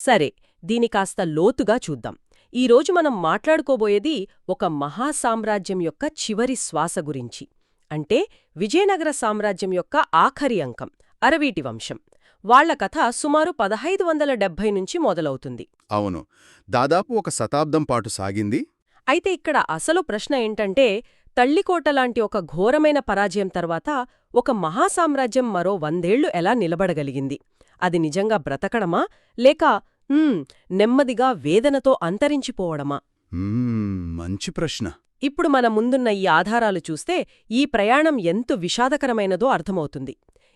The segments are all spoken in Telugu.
సరే దీని కాస్త లోతుగా చూద్దాం. ఈరోజు మనం మాట్లాడుకోబోయేది ఒక మహాసామ్రాజ్యం యొక్క చివరి శ్వాస గురించి. అంటే విజయనగర సామ్రాజ్యం యొక్క ఆఖరి అంకం అరవీటి వంశం. వాళ్ళ కథ సుమారు పదహైదు వందల డెబ్భై నుంచి మొదలవుతుంది. అవును. దాదాపు ఒక శతాబ్దం పాటు సాగింది. అయితే ఇక్కడ అసలు ప్రశ్న ఏంటంటే తల్లికోట లాంటి ఒక ఘోరమైన పరాజయం తర్వాత ఒక మహాసామ్రాజ్యం మరో వందేళ్ళు ఎలా నిలబడగలిగింది? అది నిజంగా బ్రతకడమా? లేక "ఉమ్, నెమ్మదిగా వేదనతో అంతరించిపోవడమా? మంచి ప్రశ్న. ఇప్పుడు మన ముందున్న ఈ ఆధారాలు చూస్తే ఈ ప్రయాణం ఎంత విషాదకరమైనదో అర్థమవుతుంది.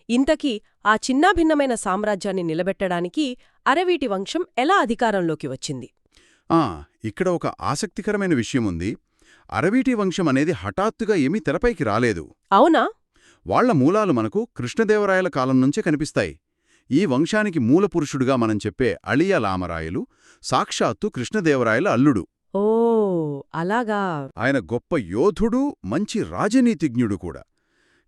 ఇంతకీ ఆ చిన్నాభిన్నమైన సామ్రాజ్యాన్ని నిలబెట్టడానికి అరవీటి వంశం ఎలా అధికారంలోకి వచ్చింది? ఆ ఇక్కడ ఒక ఆసక్తికరమైన విషయం ఉంది. అరవీటి వంశం అనేది హఠాత్తుగా ఏమీ తెరపైకి రాలేదు. అవునా? వాళ్ళ మూలాలు మనకు కృష్ణదేవరాయల కాలం నుంచే కనిపిస్తాయి. ఈ వంశానికి మూలపురుషుడుగా మనం చెప్పే అళియ లామరాయలు సాక్షాత్తు కృష్ణదేవరాయల అల్లుడు. ఓ అలాగా. ఆయన గొప్ప యోధుడు మంచి రాజనీతిజ్ఞుడు కూడా.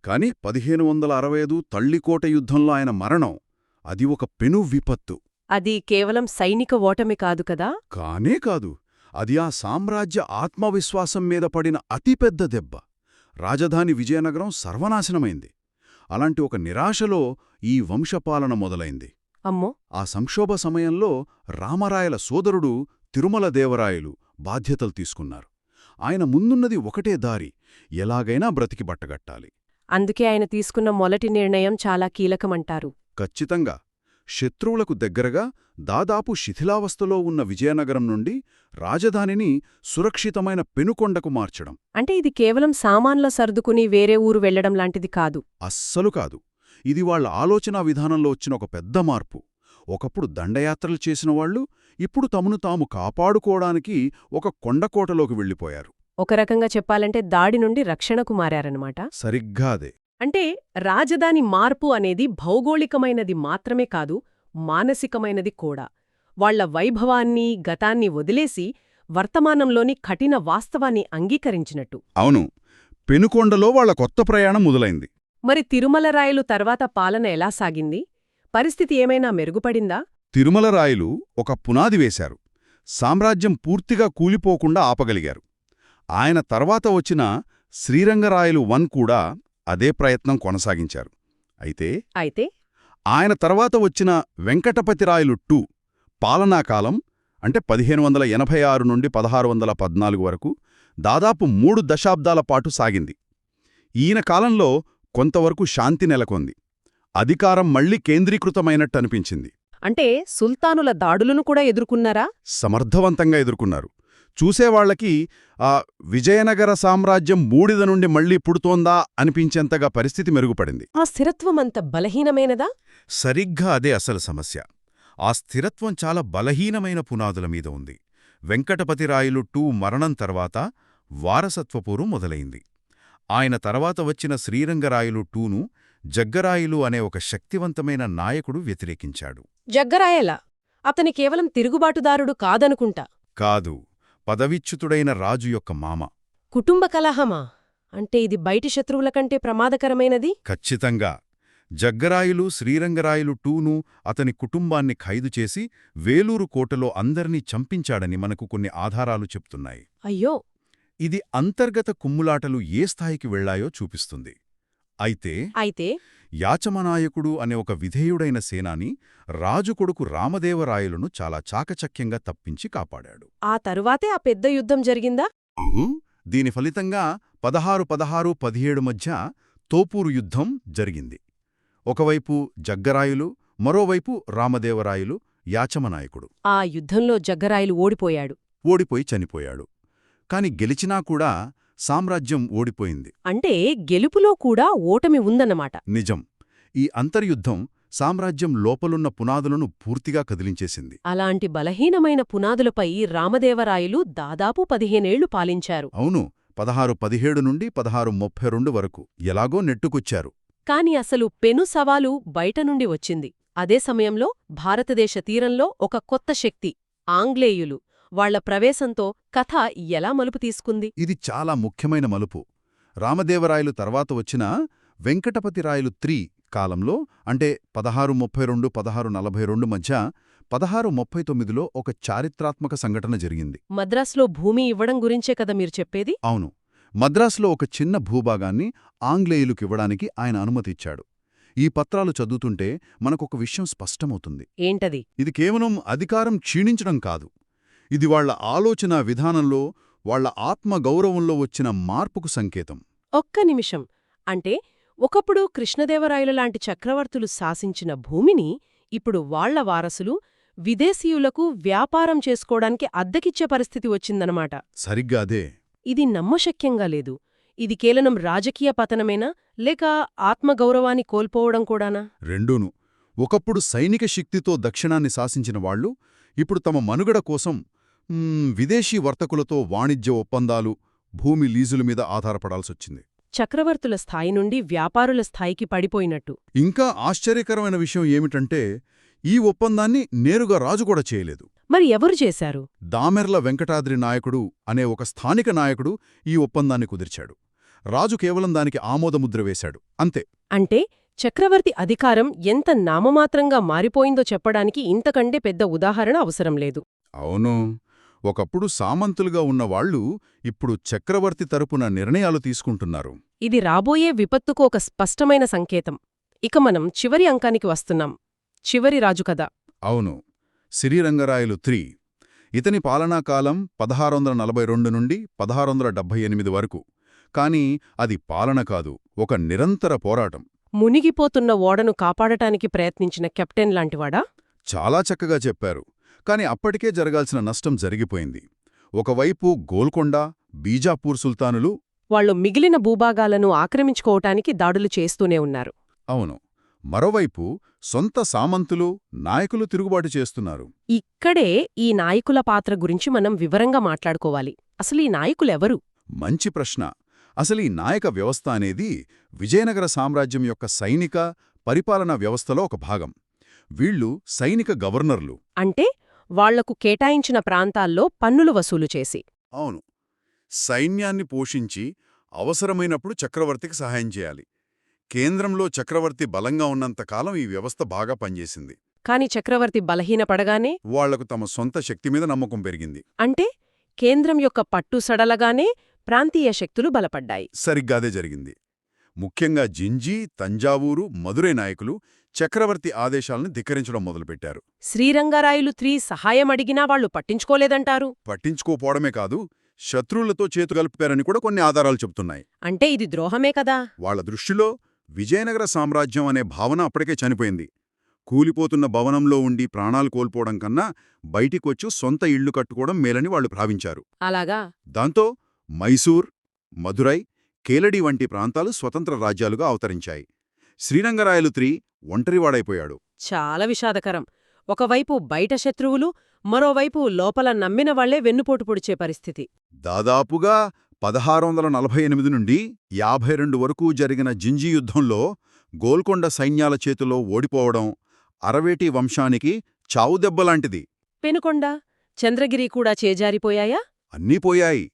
కాని పదిహేను వందల అరవై ఐదు తల్లికోట యుద్ధంలో ఆయన మరణం అది ఒక పెను విపత్తు. అది కేవలం సైనిక ఓటమి కాదు కదా? కానే కాదు. అది ఆ సామ్రాజ్య ఆత్మవిశ్వాసం మీద పడిన అతిపెద్ద దెబ్బ. రాజధాని విజయనగరం సర్వనాశనమైంది. అలాంటి ఒక నిరాశలో ఈ వంశపాలన మొదలైంది. అమ్మో! ఆ సంక్షోభ సమయంలో రామరాయల సోదరుడు తిరుమల దేవరాయలు బాధ్యతలు తీసుకున్నారు. ఆయన ముందున్నది ఒకటే దారి ఎలాగైనా బ్రతికి బట్టగట్టాలి. అందుకే ఆయన తీసుకున్న మొదటి నిర్ణయం చాలా కీలకమంటారు. ఖచ్చితంగా. శత్రువులకు దగ్గరగా దాదాపు శిథిలావస్థలో ఉన్న విజయనగరం నుండి రాజధానిని సురక్షితమైన పెనుకొండకు మార్చడం. అంటే ఇది కేవలం సామాన్ల సర్దుకుని వేరే ఊరు వెళ్ళడం లాంటిది కాదు. అస్సలు కాదు. ఇది వాళ్ళ ఆలోచనా విధానంలో వచ్చిన ఒక పెద్ద మార్పు. ఒకప్పుడు దండయాత్రలు చేసిన వాళ్ళు ఇప్పుడు తమను తాము కాపాడుకోవడానికి ఒక కొండకోటలోకి వెళ్ళిపోయారు. ఒక రకంగా చెప్పాలంటే దాడి నుండి రక్షణకు మారారన్నమాట. సరిగ్గా అదే. అంటే రాజధాని మార్పు అనేది భౌగోళికమైనది మాత్రమే కాదు మానసికమైనది కూడా. వాళ్ళ వైభవాన్ని గతాన్ని వదిలేసి వర్తమానంలోని కఠిన వాస్తవాన్ని అంగీకరించినట్టు. అవును. పెనుకొండలో వాళ్ళ కొత్త ప్రయాణం మొదలైంది. మరి తిరుమల రాయలు తర్వాత పాలన ఎలా సాగింది? పరిస్థితి ఏమైనా మెరుగుపడిందా? తిరుమల రాయలు ఒక పునాది వేశారు. సామ్రాజ్యం పూర్తిగా కూలిపోకుండా ఆపగలిగారు. ఆయన తర్వాత వచ్చిన శ్రీరంగరాయలు వన్ కూడా అదే ప్రయత్నం కొనసాగించారు. అయితే అయితే? ఆయన తర్వాత వచ్చిన వెంకటపతిరాయలు టూ పాలనాకాలం అంటే పదిహేను వందల ఎనభై ఆరు నుండి పదహారు వందల పద్నాలుగు వరకు దాదాపు మూడు దశాబ్దాల పాటు సాగింది. ఈయన కాలంలో కొంతవరకు శాంతి నెలకొంది. అధికారం మళ్ళీ కేంద్రీకృతమైనట్టు అనిపించింది అంటే సుల్తానుల దాడులను కూడా ఎదుర్కొన్నారా? సమర్థవంతంగా ఎదుర్కొన్నారు. చూసేవాళ్ళకి ఆ విజయనగర సామ్రాజ్యం బూడిద నుండి మళ్ళీ పుడుతోందా అనిపించేంతగా పరిస్థితి మెరుగుపడింది. ఆ స్థిరత్వం అంత బలహీనమైనదా? సరిగ్గా అదే అసలు సమస్య. ఆ స్థిరత్వం చాలా బలహీనమైన పునాదుల మీద ఉంది. వెంకటపతిరాయలు టూ మరణం తర్వాత వారసత్వపూరు మొదలైంది. ఆయన తర్వాత వచ్చిన శ్రీరంగరాయలు టూను జగ్గరాయలు అనే ఒక శక్తివంతమైన నాయకుడు వ్యతిరేకించాడు. జగ్గరాయల? అతని కేవలం తిరుగుబాటుదారుడు కాదనుకుంటా. కాదు పదవిచ్యుతుడైన రాజు యొక్క మామ. కుటుంబ కలహమా? అంటే ఇది బయటి శత్రువుల కంటే ప్రమాదకరమైనది? ఖచ్చితంగా. జగ్గరాయులు శ్రీరంగరాయలు టూను అతని కుటుంబాన్ని ఖైదు చేసి వేలూరు కోటలో అందర్నీ చంపించాడని మనకు కొన్ని ఆధారాలు చెప్తున్నాయి. అయ్యో! ఇది అంతర్గత కుమ్ములాటలు ఏ స్థాయికి వెళ్ళాయో చూపిస్తుంది. అయితే అయితే యాచమనాయకుడు అనే ఒక విధేయుడైన సేనాని రాజు కొడుకు రామదేవరాయలును చాలా చాకచక్యంగా తప్పించి కాపాడాడు. ఆ తరువాతే ఆ పెద్ద యుద్ధం జరిగిందా? దీని ఫలితంగా పదహారు పదహారు పదిహేడు మధ్య తోపూరు యుద్ధం జరిగింది. ఒకవైపు జగ్గరాయులు మరోవైపు రామదేవరాయలు యాచమనాయకుడు. ఆ యుద్ధంలో జగ్గరాయలు ఓడిపోయాడు. ఓడిపోయి చనిపోయాడు. కాని గెలిచినా కూడా సామ్రాజ్యం ఓడిపోయింది. అంటే గెలుపులో కూడా ఓటమి ఉందన్నమాట. నిజం. ఈ అంతర్యుద్ధం సామ్రాజ్యం లోపలున్న పునాదులను పూర్తిగా కదిలించేసింది. అలాంటి బలహీనమైన పునాదులపై రామదేవరాయలు దాదాపు పదిహేనేళ్ళు పాలించారు. అవును పదహారు పదిహేడు నుండి పదహారు ముప్పై రెండు వరకు ఎలాగో నెట్టుకొచ్చారు. కాని అసలు పెను సవాలు బయట నుండి వచ్చింది. అదే సమయంలో భారతదేశ తీరంలో ఒక కొత్త శక్తి ఆంగ్లేయులు వాళ్ళ ప్రవేశంతో కథ ఎలా మలుపు తీసుకుంది? ఇది చాలా ముఖ్యమైన మలుపు. రామదేవరాయలు తర్వాత వచ్చిన వెంకటపతిరాయలు త్రీ కాలంలో అంటే పదహారు ముప్పై రెండు పదహారు నలభై రెండు మధ్య పదహారు ముప్పై తొమ్మిదిలో ఒక చారిత్రాత్మక సంఘటన జరిగింది. మద్రాసులో భూమి ఇవ్వడం గురించే కదా మీరు చెప్పేది? అవును. మద్రాసులో ఒక చిన్న భూభాగాన్ని ఆంగ్లేయులకివ్వడానికి ఆయన అనుమతిచ్చాడు ఈ పత్రాలు చదువుతుంటే మనకొక విషయం స్పష్టమవుతుంది. ఏంటది? ఇది కేవలం అధికారం క్షీణించడం కాదు. ఇది వాళ్ళ ఆలోచన విధానంలో వాళ్ళ ఆత్మ గౌరవంలో వచ్చిన మార్పుకు సంకేతం. ఒక్క నిమిషం. అంటే ఒకప్పుడు కృష్ణదేవరాయలు లాంటి చక్రవర్తులు శాసించిన భూమిని ఇప్పుడు వాళ్ళ వారసులు విదేశీయులకు వ్యాపారం చేసుకోవడానికి అద్దెకిచ్చే పరిస్థితి వచ్చిందనమాట. సరిగ్గా అదే. ఇది నమ్మశక్యంగా లేదు. ఇది కేవలం రాజకీయ పతనమేనా లేక ఆత్మగౌరవాన్ని కోల్పోవడం కూడానా? రెండూను. ఒకప్పుడు సైనిక శక్తితో దక్షిణాన్ని శాసించిన వాళ్ళు ఇప్పుడు తమ మనుగడ కోసం విదేశీ వర్తకులతో వాణిజ్య ఒప్పందాలు భూమి లీజుల మీద ఆధారపడాల్సొచ్చింది. చక్రవర్తుల స్థాయి నుండి వ్యాపారుల స్థాయికి పడిపోయినట్టు. ఇంకా ఆశ్చర్యకరమైన విషయం ఏమిటంటే ఈ ఒప్పందాన్ని నేరుగా రాజు కూడా చేయలేదు. మరి ఎవరు చేశారు? దామెర్ల వెంకటాద్రి నాయకుడు అనే ఒక స్థానిక నాయకుడు ఈ ఒప్పందాన్ని కుదిర్చాడు. రాజు కేవలం దానికి ఆమోదముద్ర వేశాడు. అంతే. అంటే చక్రవర్తి అధికారం ఎంత నామమాత్రంగా మారిపోయిందో చెప్పడానికి ఇంతకంటే పెద్ద ఉదాహరణ అవసరం లేదు. అవును. ఒకప్పుడు సామంతులుగా ఉన్నవాళ్ళు ఇప్పుడు చక్రవర్తి తరపున నిర్ణయాలు తీసుకుంటున్నారు. ఇది రాబోయే విపత్తుకు ఒక స్పష్టమైన సంకేతం. ఇక మనం చివరి అంకానికి వస్తున్నాం. చివరి రాజు కథ. అవును. సిరిరంగరాయలు త్రీ. ఇతని పాలనాకాలం పదహారు వందల నలభై రెండు నుండి పదహారు వందల డెబ్బై ఎనిమిది వరకు. కాని అది పాలన కాదు ఒక నిరంతర పోరాటం. మునిగిపోతున్న ఓడను కాపాడటానికి ప్రయత్నించిన కెప్టెన్ లాంటివాడా? చాలా చక్కగా చెప్పారు. కాని అప్పటికే జరగాల్సిన నష్టం జరిగిపోయింది. ఒకవైపు గోల్కొండ బీజాపూర్ సుల్తానులు వాళ్ళు మిగిలిన భూభాగాలను ఆక్రమించుకోవటానికి దాడులు చేస్తూనే ఉన్నారు. అవును. మరోవైపు సొంత సామంతులు నాయకులు తిరుగుబాటు చేస్తున్నారు. ఇక్కడే ఈ నాయకుల పాత్ర గురించి మనం వివరంగా మాట్లాడుకోవాలి. అసలు ఈ నాయకులెవరు? మంచి ప్రశ్న. అసలు ఈ నాయక వ్యవస్థ అనేది విజయనగర సామ్రాజ్యం యొక్క సైనిక పరిపాలనా వ్యవస్థలో ఒక భాగం. వీళ్ళు సైనిక గవర్నర్లు. అంటే వాళ్ళకు కేటాయించిన ప్రాంతాల్లో పన్నులు వసూలు చేసి. అవును. సైన్యాన్ని పోషించి అవసరమైనప్పుడు చక్రవర్తికి సహాయం చేయాలి. కేంద్రంలో చక్రవర్తి బలంగా ఉన్నంతకాలం ఈ వ్యవస్థ బాగా పనిచేసింది. కాని చక్రవర్తి బలహీనపడగానే? వాళ్ళకు తమ సొంత శక్తి మీద నమ్మకం పెరిగింది. అంటే కేంద్రం యొక్క పట్టు సడలగానే ప్రాంతీయ శక్తులు బలపడ్డాయి. సరిగ్గాదే జరిగింది. ముఖ్యంగా జింజీ తంజావూరు మదురై నాయకులు చక్రవర్తి ఆదేశాలను ధిక్కరించడం మొదలుపెట్టారు. శ్రీరంగరాయలు త్రీ సహాయం అడిగినా వాళ్ళు పట్టించుకోలేదంటారు. పట్టించుకోపోవడమే కాదు శత్రువులతో చేతుగలుపారని కూడా కొన్ని ఆధారాలు చెబుతున్నాయి. అంటే ఇది ద్రోహమే కదా? వాళ్ళ దృష్టిలో విజయనగర సామ్రాజ్యం అనే భావన అప్పటికే చనిపోయింది. కూలిపోతున్న భవనంలో ఉండి ప్రాణాలు కోల్పోవడం కన్నా బయటికొచ్చి సొంత ఇళ్ళు కట్టుకోవడం మేలని వాళ్ళు భావించారు. అలాగా? దాంతో మైసూర్ మదురై కేలడి వంటి ప్రాంతాలు స్వతంత్ర రాజ్యాలుగా అవతరించాయి. శ్రీరంగరాయలు త్రీ ఒంటరివాడైపోయాడు. చాలా విషాదకరం. ఒకవైపు బయట శత్రువులు మరోవైపు లోపల నమ్మిన వాళ్ళే వెన్నుపోటు పొడిచే పరిస్థితి. దాదాపుగా పదహారు వందల నలభై ఎనిమిది నుండి యాభై రెండు వరకు జరిగిన జింజీ యుద్ధంలో గోల్కొండ సైన్యాల చేతిలో ఓడిపోవడం అరవేటి వంశానికి చావుదెబ్బలాంటిది పెనుకొండ చంద్రగిరి కూడా చేజారిపోయాయా? అన్నీ పోయాయి.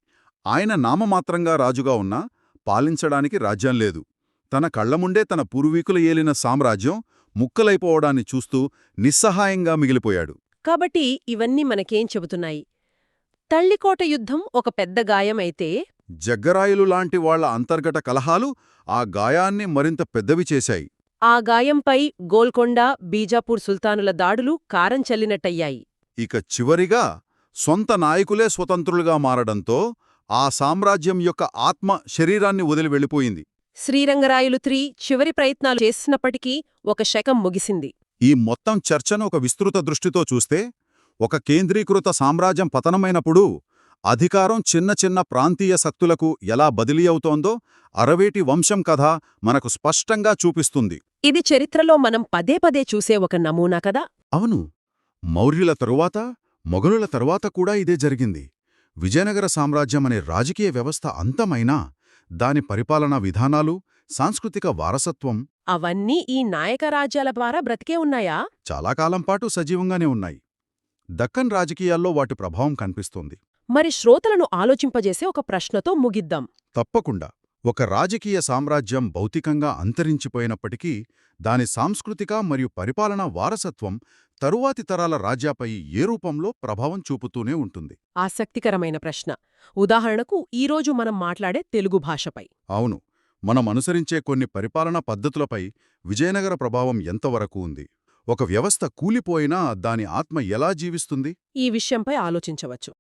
ఆయన నామమాత్రంగా రాజుగా ఉన్నా పాలించడానికి రాజ్యం లేదు. తన కళ్ళముండే తన పూర్వీకులు ఏలిన సామ్రాజ్యం ముక్కలైపోవడాన్ని చూస్తూ నిస్సహాయంగా మిగిలిపోయాడు. కాబట్టి ఇవన్నీ మనకేం చెబుతున్నాయి? తల్లికోట యుద్ధం ఒక పెద్ద గాయమైతే? జగ్గరాయులు లాంటి వాళ్ళ అంతర్గత కలహాలు ఆ గాయాన్ని మరింత పెద్దవి చేశాయి. ఆ గాయంపై గోల్కొండ బీజాపూర్ సుల్తానుల దాడులు కారం చల్లినట్టయ్యాయి. ఇక చివరిగా సొంత నాయకులే స్వతంత్రులుగా మారడంతో ఆ సామ్రాజ్యం యొక్క ఆత్మ శరీరాన్ని వదిలి వెళ్ళిపోయింది. శ్రీరంగరాయలు త్రీ చివరి ప్రయత్నాలు చేసినప్పటికీ ఒక శకం ముగిసింది. ఈ మొత్తం చర్చను ఒక విస్తృత దృష్టితో చూస్తే ఒక కేంద్రీకృత సామ్రాజ్యం పతనమైనప్పుడు అధికారం చిన్న చిన్న ప్రాంతీయ శక్తులకు ఎలా బదిలీ అవుతోందో అరవేటి వంశం కథ మనకు స్పష్టంగా చూపిస్తుంది. ఇది చరిత్రలో మనం పదే పదే చూసే ఒక నమూనా కదా? అవును. మౌర్యుల తరువాత మొఘలుల తరువాత కూడా ఇదే జరిగింది. విజయనగర సామ్రాజ్యం అనే రాజకీయ వ్యవస్థ అంతమైనా దాని పరిపాలనా విధానాలు సాంస్కృతిక వారసత్వం అవన్నీ ఈ నాయక రాజ్యాల ద్వారా బ్రతికే ఉన్నాయా? చాలా కాలం పాటు సజీవంగానే ఉన్నాయి. దక్కన్ రాజకీయాల్లో వాటి ప్రభావం కనిపిస్తోంది. మరి శ్రోతలను ఆలోచింపజేసే ఒక ప్రశ్నతో ముగిద్దాం. తప్పకుండా. ఒక రాజకీయ సామ్రాజ్యం భౌతికంగా అంతరించిపోయినప్పటికీ దాని సాంస్కృతిక మరియు పరిపాలనా వారసత్వం తరువాతి తరాల రాజ్యాపై ఏ రూపంలో ప్రభావం చూపుతూనే ఉంటుంది? ఆసక్తికరమైన ప్రశ్న. ఉదాహరణకు ఈరోజు మనం మాట్లాడే తెలుగు భాషపై. అవును. మనం అనుసరించే కొన్ని పరిపాలనా పద్ధతులపై విజయనగర ప్రభావం ఎంతవరకు ఉంది? ఒక వ్యవస్థ కూలిపోయినా దాని ఆత్మ ఎలా జీవిస్తుంది? ఈ విషయంపై ఆలోచించవచ్చు.